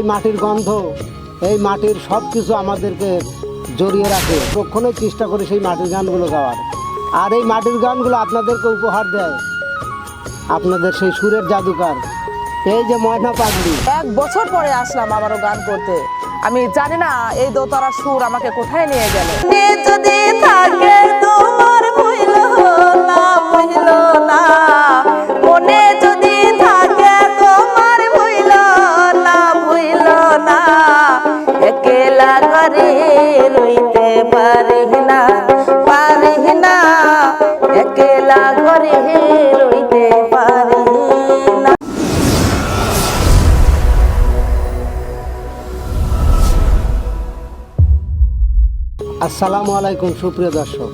এই মাটির গন্ধ এই মাটির সব কিছু আমাদেরকে জড়িয়ে রাখে। কখনোই চেষ্টা করে সেই মাটির গানগুলো গাওয়ার। আর এই মাটির গানগুলো আপনাদেরকে উপহার দেয়। আপনাদের সেই সুরের জাদুকার। এই যে ময়না পাগড়ি এক বছর পরে আসলাম আবারও গান করতে। আমি জানি না এই দোতারা সুর আমাকে কোথায় নিয়ে গেল। যদি থাকে তোমার না না আসসালামু আলাইকুম সুপ্রিয় দর্শক।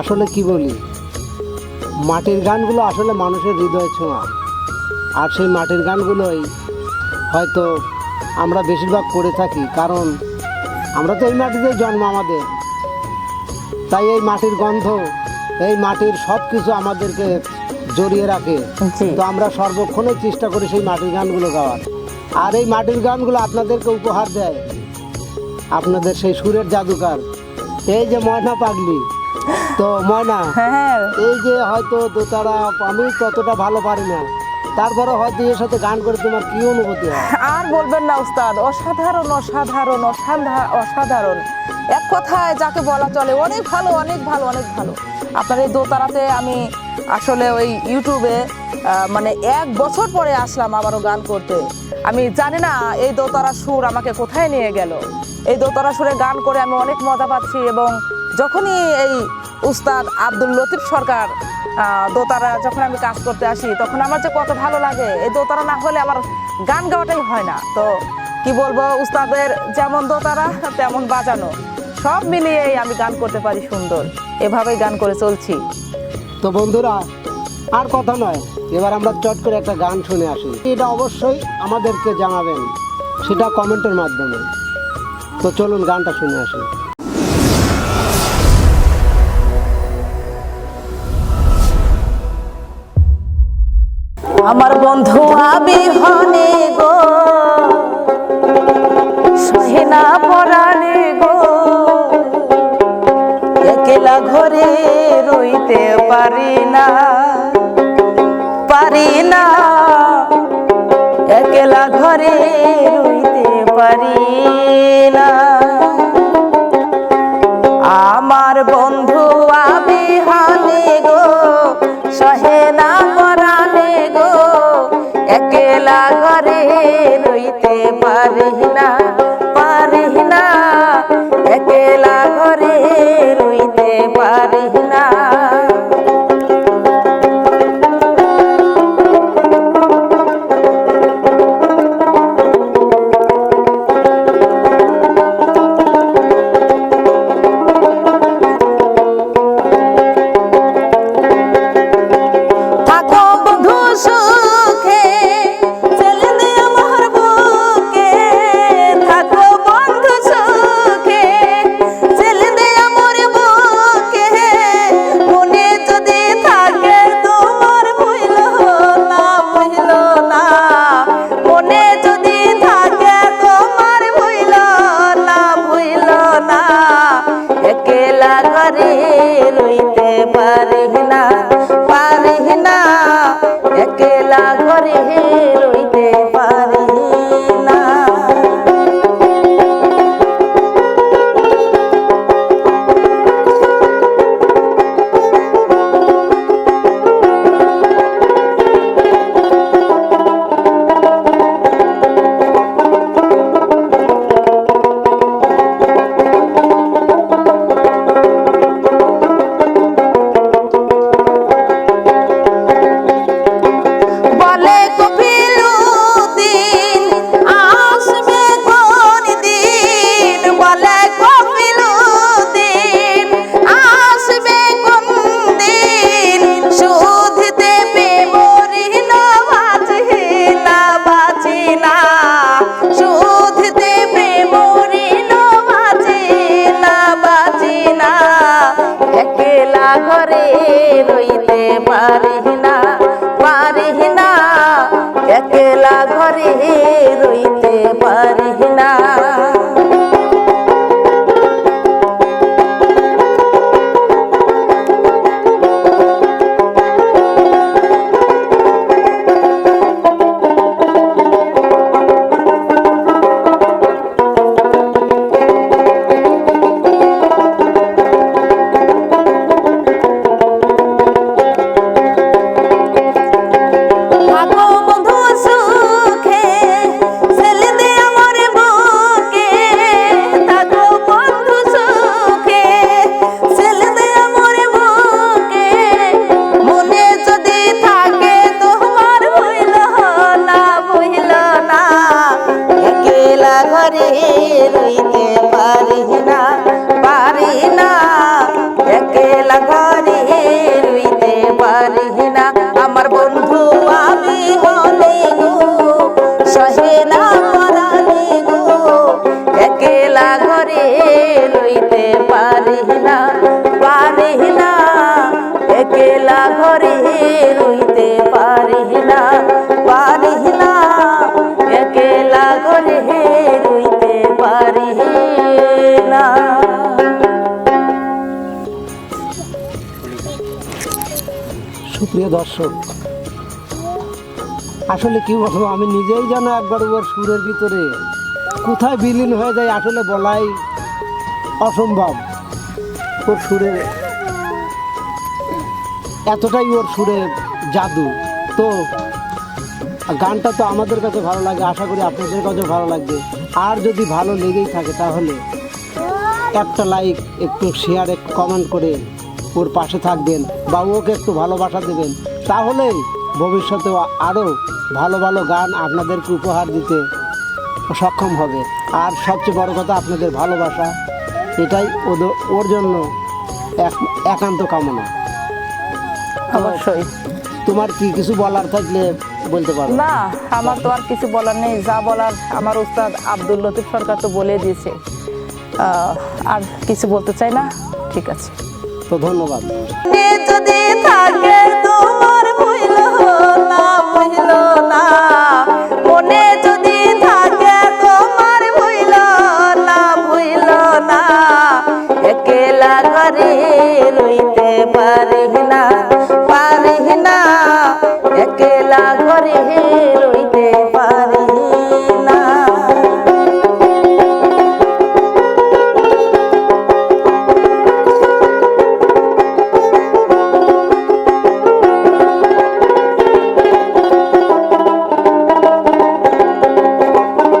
আসলে কি বলি? মাটির গানগুলো আসলে মানুষের হৃদয় ছোঁয়া। আর সেই মাটির গানগুলোই হয়তো আমরা বেশিরভাগ করে থাকি কারণ আমরা তো এই মাটিতেই জন্ম আমাদের। তাই এই মাটির গন্ধ এই মাটির সব কিছু আমাদেরকে জড়িয়ে রাখে। তো আমরা সর্বক্ষণই চেষ্টা করি সেই মাটির গানগুলো গাওয়ার। আর এই মাটির গানগুলো আপনাদেরকে উপহার দেয়। আপনাদের সেই সুরের জাদুকার এই যে ময়না পাগলি তো ময়না হ্যাঁ। এই যে হয়তো দোতারা আমি ততটা ভালো পারি না তারপরে হয়তো এর সাথে গান করে তোমার কি অনুভূতি হয়? আর বলবেন না উস্তাদ অসাধারণ অসাধারণ অসাধা অসাধারণ। এক কথায় যাকে বলা চলে অনেক ভালো অনেক ভালো অনেক ভালো। আপনার এই দোতারাতে আমি আসলে ওই ইউটিউবে মানে এক বছর পরে আসলাম আবারও গান করতে। আমি জানি না, এই দোতারা সুর আমাকে কোথায় নিয়ে গেল। এই দোতারা সুরে গান করে আমি অনেক মজা পাচ্ছি এবং যখনই এই উস্তাদ আব্দুল লতিফ সরকার দোতারা যখন আমি কাজ করতে আসি, তখন আমার যে কত ভালো লাগে, এই দোতারা না হলে আমার গান গাওয়াটাই হয় না। তো কি বলব, উস্তাদের যেমন দোতারা, তেমন বাজানো। সব মিলিয়েই আমি গান করতে পারি সুন্দর। এভাবেই গান করে চলছি। তো বন্ধুরা আর কথা নয়। এবার আমরা চট করে একটা গান শুনে আসি। এটা অবশ্যই আমাদেরকে জানাবেন। সেটা কমেন্টের মাধ্যমে। তো চলুন গানটা শুনে আসি। আমার বন্ধু আবিহনে গো। রইতে পারি। ঘরে সুপ্রিয় দর্শক, আসলে কি বলব, আমি নিজেই যেন একবার ওর সুরের ভিতরে কোথায় বিলীন হয়ে যায় আসলে বলাই অসম্ভব। ওর সুরের এতটাই ওর সুরের জাদু। তো, গানটা তো আমাদের কাছে ভালো লাগে, আশা করি আপনাদের কাছে ভালো লাগবে। আর যদি ভালো লেগেই থাকে তাহলে একটা লাইক একটু শেয়ার একটু কমেন্ট করে ওর পাশে থাকবেন বা ওকে একটু ভালোবাসা দেবেন তাহলেই ভবিষ্যতে আরও ভালো ভালো গান আপনাদেরকে উপহার দিতে সক্ষম হবে। আর সবচেয়ে বড় কথা আপনাদের ভালোবাসা এটাই ওদের ওর জন্য এক- একান্ত কামনা। অবশ্যই। তোমার কি কিছু বলার থাকলে বলতে পারো? না আমার তো আর কিছু বলার নেই। যা বলার আমার উস্তাদ আব্দুল লতিফ সরকার তো বলে দিয়েছে। আর কিছু বলতে চাই না? ঠিক আছে। তো ধন্যবাদ। যদি থাকে তোমার না না।